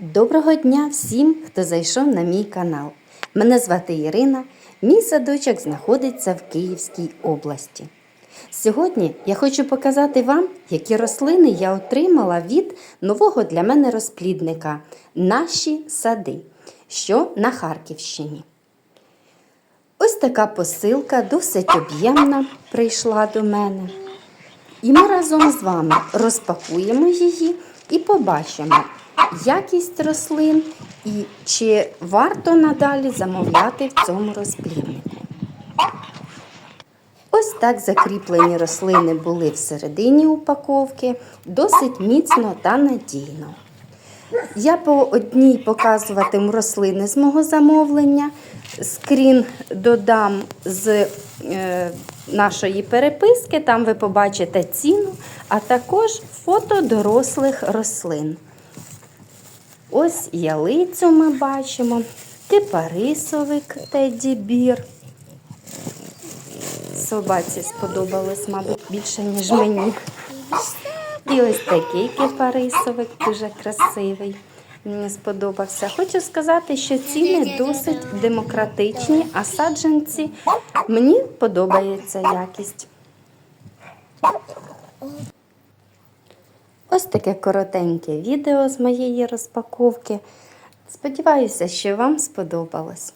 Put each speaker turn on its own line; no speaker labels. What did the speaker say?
Доброго дня всім, хто зайшов на мій канал. Мене звати Ірина. Мій садочок знаходиться в Київській області. Сьогодні я хочу показати вам, які рослини я отримала від нового для мене розплідника Наші сади, що на Харківщині. Ось така посилка, досить об'ємна, прийшла до мене. І ми разом з вами розпакуємо її і побачимо якість рослин і чи варто надалі замовляти в цьому розпліднику. Ось так закріплені рослини були всередині упаковки, досить міцно та надійно. Я по одній показуватиму рослини з мого замовлення. Скрін додам з е, нашої переписки, там ви побачите ціну, а також фото дорослих рослин. Ось ялицю ми бачимо, кипарисовик Теді Бір. Собаці сподобалось, мабуть, більше, ніж мені. І ось такий кипарисовик дуже красивий. Мені сподобався. Хочу сказати, що ціни досить демократичні, а саджанці мені подобається якість. Ось таке коротеньке відео з моєї розпаковки. Сподіваюся, що вам сподобалось.